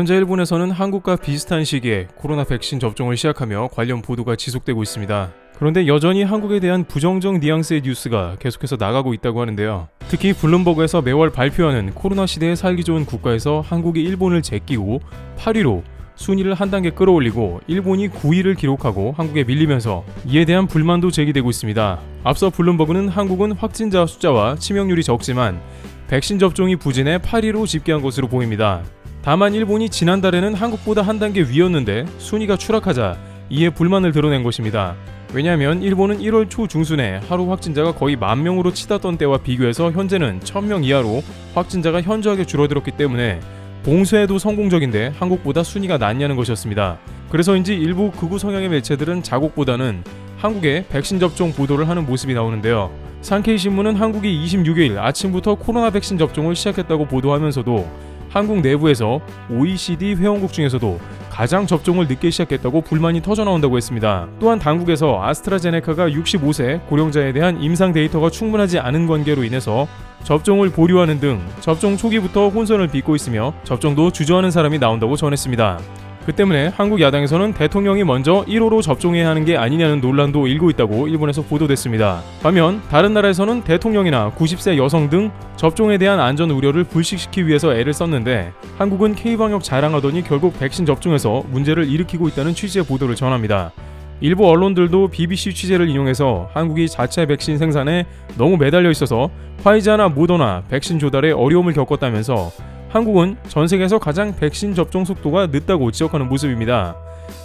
현재 일본에서는 한국과 비슷한 시기에 코로나 백신 접종을 시작하며 관련 보도가 지속되고 있습니다. 그런데 여전히 한국에 대한 부정적 뉘앙스의 뉴스가 계속해서 나가고 있다고 하는데요. 특히 블룸버그에서 매월 발표하는 코로나 시대에 살기 좋은 국가에서 한국이 일본을 제끼고 8위로 순위를 한 단계 끌어올리고 일본이 9위를 기록하고 한국에 밀리면서 이에 대한 불만도 제기되고 있습니다. 앞서 블룸버그는 한국은 확진자 숫자와 치명률이 적지만 백신 접종이 부진해 8위로 집계한 것으로 보입니다. 다만 일본이 지난달에는 한국보다 한 단계 위였는데 순위가 추락하자 이에 불만을 드러낸 것입니다. 왜냐하면 일본은 1월 초 중순에 하루 확진자가 거의 만 명으로 치닫던 때와 비교해서 현재는 1000명 이하로 확진자가 현저하게 줄어들었기 때문에 봉쇄에도 성공적인데 한국보다 순위가 낮냐는 것이었습니다. 그래서인지 일부 극우 성향의 매체들은 자국보다는 한국의 백신 접종 보도를 하는 모습이 나오는데요. 산케이 신문은 한국이 26일 아침부터 코로나 백신 접종을 시작했다고 보도하면서도 한국 내부에서 OECD 회원국 중에서도 가장 접종을 늦게 시작했다고 불만이 터져나온다고 했습니다. 또한 당국에서 아스트라제네카가 65세 고령자에 대한 임상 데이터가 충분하지 않은 관계로 인해서 접종을 보류하는 등 접종 초기부터 혼선을 빚고 있으며 접종도 주저하는 사람이 나온다고 전했습니다. 그 때문에 한국 야당에서는 대통령이 먼저 1호로 접종해야 하는 게 아니냐는 논란도 일고 있다고 일본에서 보도됐습니다. 반면 다른 나라에서는 대통령이나 90세 여성 등 접종에 대한 안전 우려를 불식시키기 위해서 애를 썼는데 한국은 K방역 자랑하더니 결국 백신 접종에서 문제를 일으키고 있다는 취지의 보도를 전합니다. 일부 언론들도 BBC 취재를 인용해서 한국이 자체 백신 생산에 너무 매달려 있어서 화이자나 모더나 백신 조달에 어려움을 겪었다면서 한국은 전 세계에서 가장 백신 접종 속도가 늦다고 지적하는 모습입니다.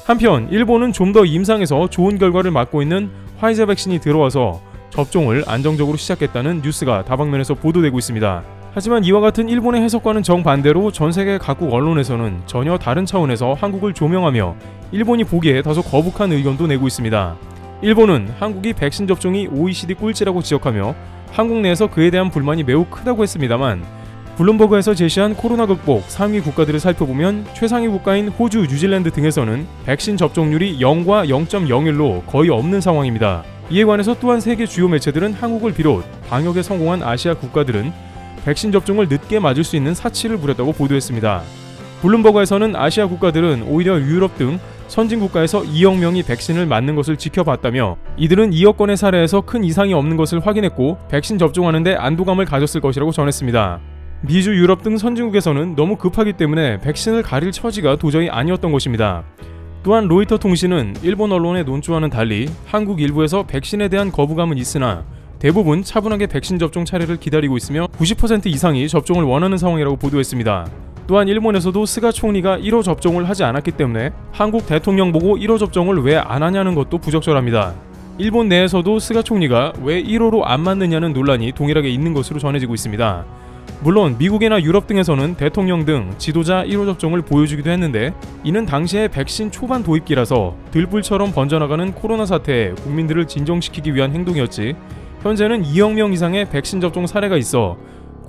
한편 일본은 좀 더 임상에서 좋은 결과를 맞고 있는 화이자 백신이 들어와서 접종을 안정적으로 시작했다는 뉴스가 다방면에서 보도되고 있습니다. 하지만 이와 같은 일본의 해석과는 정반대로 전 세계 각국 언론에서는 전혀 다른 차원에서 한국을 조명하며 일본이 보기에 다소 거북한 의견도 내고 있습니다. 일본은 한국이 백신 접종이 OECD 꼴찌라고 지적하며 한국 내에서 그에 대한 불만이 매우 크다고 했습니다만 블룸버그에서 제시한 코로나 극복 상위 국가들을 살펴보면 최상위 국가인 호주, 뉴질랜드 등에서는 백신 접종률이 0과 0.01로 거의 없는 상황입니다. 이에 관해서 또한 세계 주요 매체들은 한국을 비롯 방역에 성공한 아시아 국가들은 백신 접종을 늦게 맞을 수 있는 사치를 부렸다고 보도했습니다. 블룸버그에서는 아시아 국가들은 오히려 유럽 등 선진 국가에서 2억 명이 백신을 맞는 것을 지켜봤다며 이들은 2억 건의 사례에서 큰 이상이 없는 것을 확인했고 백신 접종하는데 안도감을 가졌을 것이라고 전했습니다. 미주, 유럽 등 선진국에서는 너무 급하기 때문에 백신을 가릴 처지가 도저히 아니었던 것입니다. 또한 로이터 통신은 일본 언론의 논조와는 달리 한국 일부에서 백신에 대한 거부감은 있으나 대부분 차분하게 백신 접종 차례를 기다리고 있으며 90% 이상이 접종을 원하는 상황이라고 보도했습니다. 또한 일본에서도 스가 총리가 1호 접종을 하지 않았기 때문에 한국 대통령 보고 1호 접종을 왜 안 하냐는 것도 부적절합니다. 일본 내에서도 스가 총리가 왜 1호로 안 맞느냐는 논란이 동일하게 있는 것으로 전해지고 있습니다. 물론 미국이나 유럽 등에서는 대통령 등 지도자 1호 접종을 보여주기도 했는데 이는 당시의 백신 초반 도입기라서 들불처럼 번져나가는 코로나 사태에 국민들을 진정시키기 위한 행동이었지 현재는 2억 명 이상의 백신 접종 사례가 있어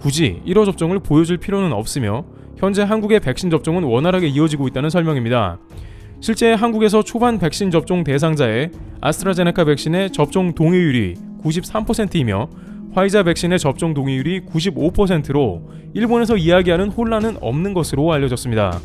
굳이 1호 접종을 보여줄 필요는 없으며 현재 한국의 백신 접종은 원활하게 이어지고 있다는 설명입니다. 실제 한국에서 초반 백신 접종 대상자의 아스트라제네카 백신의 접종 동의율이 93%이며 화이자 백신의 접종 동의율이 95%로 일본에서 이야기하는 혼란은 없는 것으로 알려졌습니다.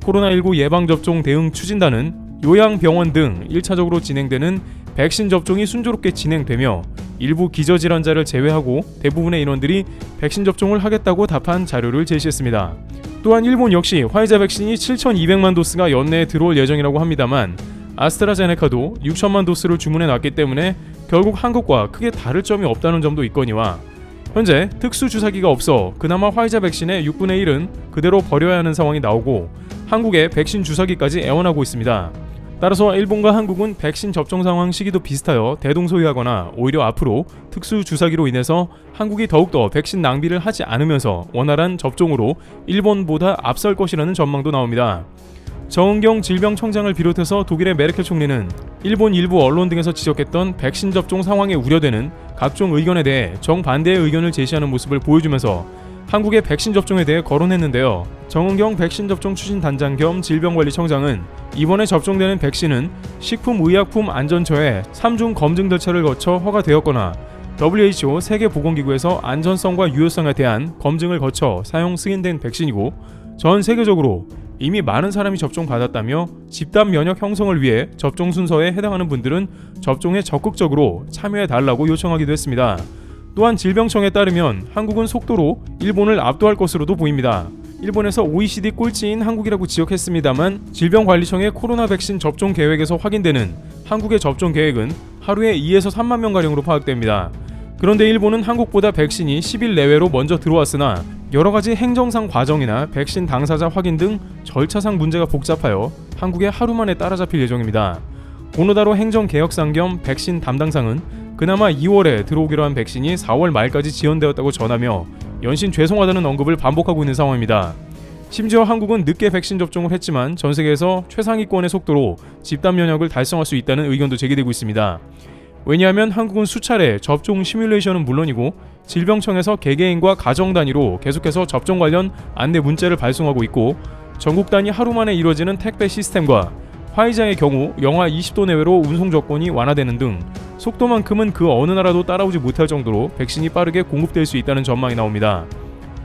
코로나19 예방접종 대응 추진단은 요양병원 등 1차적으로 진행되는 백신 접종이 순조롭게 진행되며 일부 기저질환자를 제외하고 대부분의 인원들이 백신 접종을 하겠다고 답한 자료를 제시했습니다. 또한 일본 역시 화이자 백신이 7,200만 도스가 연내에 들어올 예정이라고 합니다만 아스트라제네카도 6천만 도스를 주문해 놨기 때문에 결국 한국과 크게 다를 점이 없다는 점도 있거니와 현재 특수 주사기가 없어 그나마 화이자 백신의 6분의 1은 그대로 버려야 하는 상황이 나오고 한국의 백신 주사기까지 애원하고 있습니다. 따라서 일본과 한국은 백신 접종 상황 시기도 비슷하여 대동소이하거나 오히려 앞으로 특수 주사기로 인해서 한국이 더욱더 백신 낭비를 하지 않으면서 원활한 접종으로 일본보다 앞설 것이라는 전망도 나옵니다. 정은경 질병청장을 비롯해서 독일의 메르켈 총리는 일본 일부 언론 등에서 지적했던 백신 접종 상황에 우려되는 각종 의견에 대해 정반대의 의견을 제시하는 모습을 보여주면서 한국의 백신 접종에 대해 거론했는데요. 정은경 백신 접종 추진 단장 겸 질병관리청장은 이번에 접종되는 백신은 식품의약품 안전처의 3중 검증 절차를 거쳐 허가되었거나 WHO 세계보건기구에서 안전성과 유효성에 대한 검증을 거쳐 사용 승인된 백신이고 전 세계적으로 이미 많은 사람이 접종받았다며 집단 면역 형성을 위해 접종 순서에 해당하는 분들은 접종에 적극적으로 참여해 달라고 요청하기도 했습니다. 또한 질병청에 따르면 한국은 속도로 일본을 압도할 것으로도 보입니다. 일본에서 OECD 꼴찌인 한국이라고 지적했습니다만 질병관리청의 코로나 백신 접종 계획에서 확인되는 한국의 접종 계획은 하루에 2에서 3만 명 가량으로 파악됩니다. 그런데 일본은 한국보다 백신이 10일 내외로 먼저 들어왔으나 여러 가지 행정상 과정이나 백신 당사자 확인 등 절차상 문제가 복잡하여 한국에 하루 만에 따라잡힐 예정입니다. 고노다로 행정개혁상 겸 백신 담당상은 그나마 2월에 들어오기로 한 백신이 4월 말까지 지연되었다고 전하며 연신 죄송하다는 언급을 반복하고 있는 상황입니다. 심지어 한국은 늦게 백신 접종을 했지만 전 세계에서 최상위권의 속도로 집단 면역을 달성할 수 있다는 의견도 제기되고 있습니다. 왜냐하면 한국은 수차례 접종 시뮬레이션은 물론이고 질병청에서 개개인과 가정 단위로 계속해서 접종 관련 안내 문자를 발송하고 있고 전국 단위 하루 만에 이루어지는 택배 시스템과 화이자의 경우 영하 20도 내외로 운송 조건이 완화되는 등 속도만큼은 그 어느 나라도 따라오지 못할 정도로 백신이 빠르게 공급될 수 있다는 전망이 나옵니다.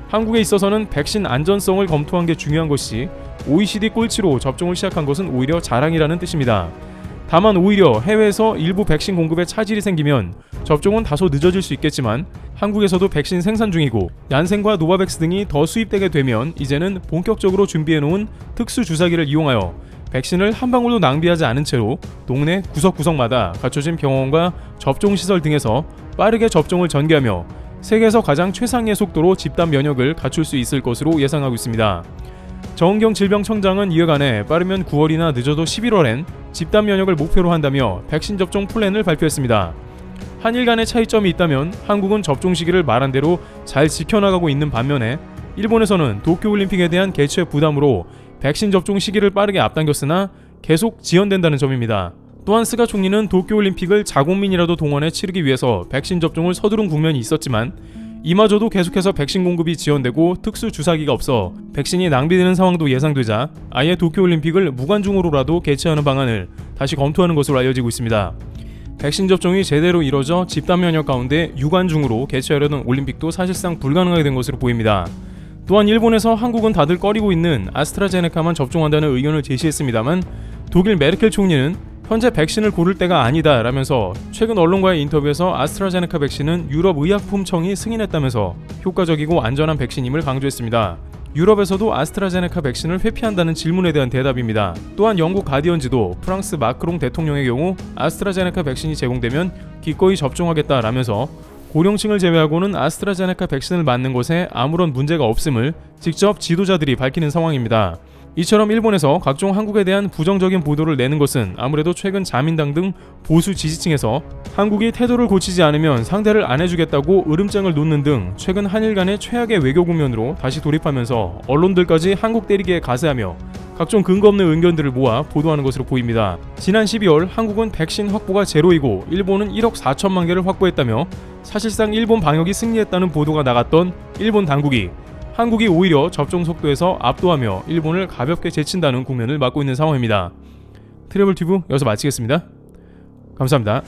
한국에 있어서는 백신 안전성을 검토한 게 중요한 것이 OECD 꼴찌로 접종을 시작한 것은 오히려 자랑이라는 뜻입니다. 다만 오히려 해외에서 일부 백신 공급에 차질이 생기면 접종은 다소 늦어질 수 있겠지만 한국에서도 백신 생산 중이고 얀센과 노바백스 등이 더 수입되게 되면 이제는 본격적으로 준비해 놓은 특수 주사기를 이용하여 백신을 한 방울도 낭비하지 않은 채로 동네 구석구석마다 갖춰진 병원과 접종 시설 등에서 빠르게 접종을 전개하며 세계에서 가장 최상의 속도로 집단 면역을 갖출 수 있을 것으로 예상하고 있습니다. 정은경 질병청장은 이어간에 빠르면 9월이나 늦어도 11월엔 집단 면역을 목표로 한다며 백신 접종 플랜을 발표했습니다. 한일 간의 차이점이 있다면 한국은 접종 시기를 말한 대로 잘 지켜나가고 있는 반면에 일본에서는 도쿄올림픽에 대한 개최 부담으로 백신 접종 시기를 빠르게 앞당겼으나 계속 지연된다는 점입니다. 또한 스가 총리는 도쿄올림픽을 자국민이라도 동원해 치르기 위해서 백신 접종을 서두른 국면이 있었지만 이마저도 계속해서 백신 공급이 지연되고 특수 주사기가 없어 백신이 낭비되는 상황도 예상되자 아예 도쿄올림픽을 무관중으로라도 개최하는 방안을 다시 검토하는 것으로 알려지고 있습니다. 백신 접종이 제대로 이뤄져 집단 면역 가운데 유관중으로 개최하려는 올림픽도 사실상 불가능하게 된 것으로 보입니다. 또한 일본에서 한국은 다들 꺼리고 있는 아스트라제네카만 접종한다는 의견을 제시했습니다만 독일 메르켈 총리는 현재 백신을 고를 때가 아니다 라면서 최근 언론과의 인터뷰에서 아스트라제네카 백신은 유럽 의약품청이 승인했다면서 효과적이고 안전한 백신임을 강조했습니다. 유럽에서도 아스트라제네카 백신을 회피한다는 질문에 대한 대답입니다. 또한 영국 가디언지도 프랑스 마크롱 대통령의 경우 아스트라제네카 백신이 제공되면 기꺼이 접종하겠다라면서 고령층을 제외하고는 아스트라제네카 백신을 맞는 것에 아무런 문제가 없음을 직접 지도자들이 밝히는 상황입니다. 이처럼 일본에서 각종 한국에 대한 부정적인 보도를 내는 것은 아무래도 최근 자민당 등 보수 지지층에서 한국이 태도를 고치지 않으면 상대를 안 해주겠다고 으름장을 놓는 등 최근 한일 간의 최악의 외교 국면으로 다시 돌입하면서 언론들까지 한국 때리기에 가세하며 각종 근거 없는 의견들을 모아 보도하는 것으로 보입니다. 지난 12월 한국은 백신 확보가 제로이고 일본은 1억 4천만 개를 확보했다며 사실상 일본 방역이 승리했다는 보도가 나갔던 일본 당국이 한국이 오히려 접종 속도에서 압도하며 일본을 가볍게 제친다는 국면을 맞고 있는 상황입니다. 트래블 튜브 여기서 마치겠습니다. 감사합니다.